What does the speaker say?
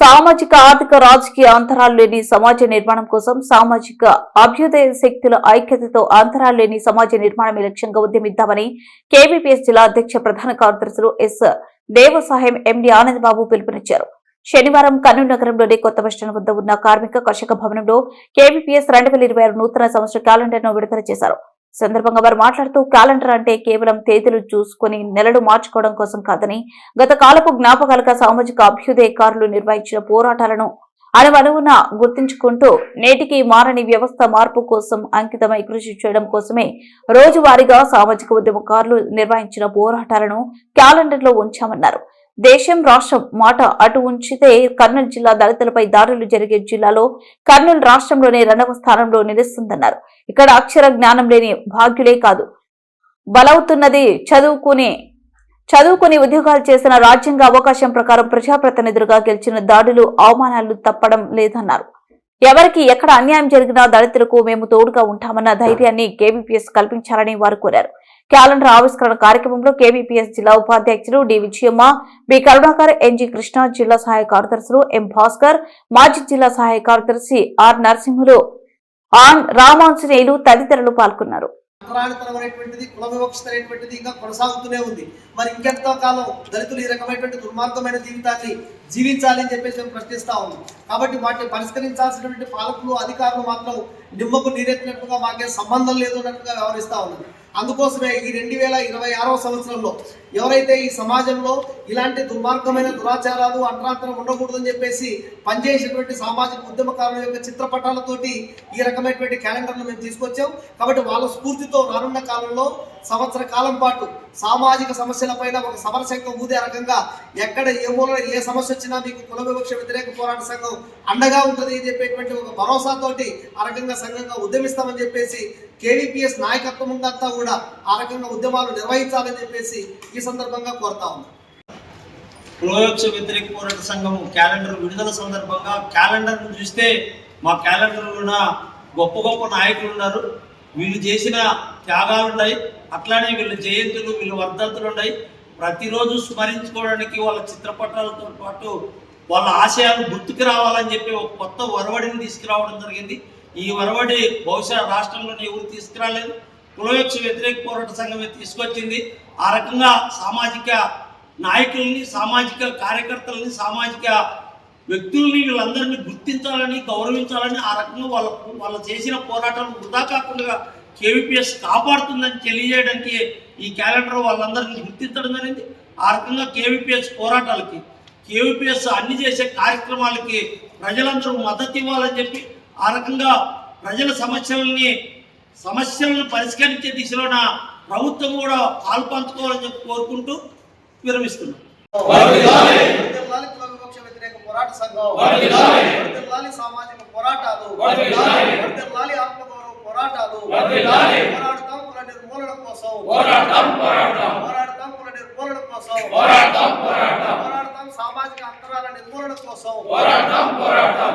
సామాజిక ఆర్థిక రాజకీయ అంతరాలు లేని సమాజ నిర్మాణం కోసం సామాజిక అభ్యుదయ శక్తుల ఐక్యతతో అంతరాలు లేని సమాజ నిర్మాణమే లక్ష్యంగా ఉద్యమిద్దామని కేవీపీఎస్ జిల్లా అధ్యక్ష ప్రధాన కార్యదర్శులు ఎస్. దేవసాయం ఎండి ఆనందబాబు పిలుపునిచ్చారు. శనివారం కర్నూలు నగరంలోని కొత్త బస్టాండ్ వద్ద ఉన్న కార్మిక కర్షక భవనంలో కేవీపీఎస్ రెండు వేల ఇరవై ఆరు నూతన సంవత్సర క్యాలెండర్ను విడుదల చేశారు. సందర్భంగా వారు మాట్లాడుతూ క్యాలెండర్ అంటే కేవలం తేదీలు చూసుకుని నెలలు మార్చుకోవడం కోసం కాదని గత కాలపు జ్ఞాపకాలుగా సామాజిక అభ్యుదయకారులు నిర్వహించిన పోరాటాలను అనవనువున గుర్తించుకుంటూ నేటికి మారని వ్యవస్థ మార్పు కోసం అంకితమై కృషి చేయడం కోసమే రోజువారీగా సామాజిక ఉద్యమకారులు నిర్వహించిన పోరాటాలను క్యాలెండర్లో ఉంచామన్నారు. దేశం రాష్ట్రం మాట అటు ఉంచితే కర్నూలు జిల్లా దళితులపై దాడులు జరిగే జిల్లాలో కర్నూలు రాష్ట్రంలోనే రెండవ స్థానంలో నిలుస్తుందన్నారు. ఇక్కడ అక్షర జ్ఞానం లేని భాగ్యులే కాదు. బలవుతున్నది చదువుకునే చదువుకుని ఉద్యోగాలు చేసిన రాజ్యాంగ అవకాశం ప్రకారం ప్రజాప్రతినిధులుగా గెలిచిన దాడులు అవమానాలు తప్పడం లేదన్నారు. ఎవరికి ఎక్కడ అన్యాయం జరిగినా దళితులకు మేము తోడుగా ఉంటామన్న ధైర్యాన్ని కేవీపీఎస్ కల్పించాలని వారు కోరారు. క్యాలెండర్ ఆవిష్కరణ కార్యక్రమంలో కేవీపీఎస్ జిల్లా ఉపాధ్యక్షులు D Vijayamma B Karunakar NG Krishna జిల్లా సహాయ కార్యదర్శులు ఎం భాస్కర్ మాజీ జిల్లా సహాయ కార్యదర్శి ఆర్ నరసింహులు. ఆన్ రామాంజనేయులు తదితరులు పాల్గొన్నారు. అంతరానితనం అనేటువంటిది కుల వివక్షత అనేటువంటిది ఇంకా కొనసాగుతూనే ఉంది. మరి ఇంకెంతో కాలం దళితులు ఈ రకమైనటువంటి దుర్మార్గమైన జీవితాన్ని జీవించాలి అని చెప్పేసి మేము ప్రశ్నిస్తా ఉన్నాం. కాబట్టి వాటిని పరిష్కరించాల్సినటువంటి పాలకులు అధికారులు మాత్రం నిమ్మకు నీరెత్తినట్టుగా మాకే సంబంధం లేదు అన్నట్టుగా వ్యవహరిస్తా ఉన్నారు. అందుకోసమే ఈ రెండు వేల ఇరవై ఆరవ సంవత్సరంలో ఎవరైతే ఈ సమాజంలో ఇలాంటి దుర్మార్గమైన దురాచారాలు అంటరాంతరం ఉండకూడదని చెప్పేసి పనిచేసినటువంటి సామాజిక ఉద్యమకారుల యొక్క చిత్రపటాలతోటి ఈ రకమైనటువంటి క్యాలెండర్ను మేము తీసుకొచ్చాం. కాబట్టి వాళ్ళ స్ఫూర్తితో రానున్న కాలంలో సంవత్సర కాలం పాటు సామాజిక సమస్యలపైన ఒక సమర సంఘం ఊదే రకంగా ఎక్కడ ఏ మూల ఏ సమస్య వచ్చినా మీకు కుల వివక్ష వ్యతిరేక పోరాట సంఘం అండగా ఉంటుంది అని చెప్పేటువంటి ఒక భరోసాతోటి ఆ రకంగా సంఘంగా ఉద్యమిస్తామని చెప్పేసి కేవీపీఎస్ నాయకత్వం అంతా కూడా ఆ రకంగా ఉద్యమాలు నిర్వహించాలని చెప్పేసి ఈ సందర్భంగా కోరుతా ఉంది కులవివక్ష వ్యతిరేక పోరాట సంఘం క్యాలెండర్ విడుదల సందర్భంగా క్యాలెండర్ను చూస్తే మా క్యాలెండర్లో గొప్ప గొప్ప నాయకులు ఉన్నారు. వీళ్ళు చేసిన త్యాగాలు ఉన్నాయి అట్లానే వీళ్ళ జయంతులు వీళ్ళ వర్ధంతులు ఉన్నాయి ప్రతిరోజు స్మరించుకోవడానికి వాళ్ళ చిత్రపటాలతో పాటు వాళ్ళ ఆశయాలు గుర్తుకు రావాలని చెప్పి ఒక కొత్త వరవడిని తీసుకురావడం జరిగింది. ఈ వరవడి బహుశా రాష్ట్రంలోనే ఎవరు తీసుకురాలేదు. కులవక్ష వ్యతిరేక పోరాట సంఘమే తీసుకొచ్చింది. ఆ రకంగా సామాజిక నాయకుల్ని సామాజిక కార్యకర్తలని సామాజిక వ్యక్తుల్ని వీళ్ళందరినీ గుర్తించాలని గౌరవించాలని ఆ రకంగా వాళ్ళ వాళ్ళు చేసిన పోరాటాలు వృధా కాకుండా కేవీపీఎస్ కాపాడుతుందని తెలియజేయడానికి ఈ క్యాలెండర్ వాళ్ళందరినీ గుర్తించడం జరిగింది. ఆ రకంగా కేవీపీఎస్ పోరాటాలకి కేవీపీఎస్ అన్ని చేసే కార్యక్రమాలకి ప్రజలందరూ మద్దతు ఇవ్వాలని చెప్పి ఆ రకంగా ప్రజల సమస్యలని సమస్యలను పరిష్కరించే దిశలోన ప్రభుత్వం కూడా పాల్పంచుకోవాలని చెప్పి కోరుకుంటూ విరమిస్తున్నాం. ವಿಪಕ್ಷ ವ್ಯತಿರೇಕ ಹೋರಾಟ ಸಂಘ ಸಾಮಾಜಿಕ ಹೋರಾಟ ಅದು ಲಾಲಿ ಆತ್ಮಗೌರವ ಹೋರಾಟ ಅದು ಹೋರಾಡ್ತಾಂ ಕುಲ ನಿರ್ಮೂಲನ ಕೋಸಂ ಹೋರಾಡ್ತಾಂ ಹೋರಾಡ್ತಾಂ ಕುಲ నిర్మూలన కోసం పోరాడతాం సామాజిక అంతరాల నిర్మూలన కోసం పోరాడతాం పోరాడతాం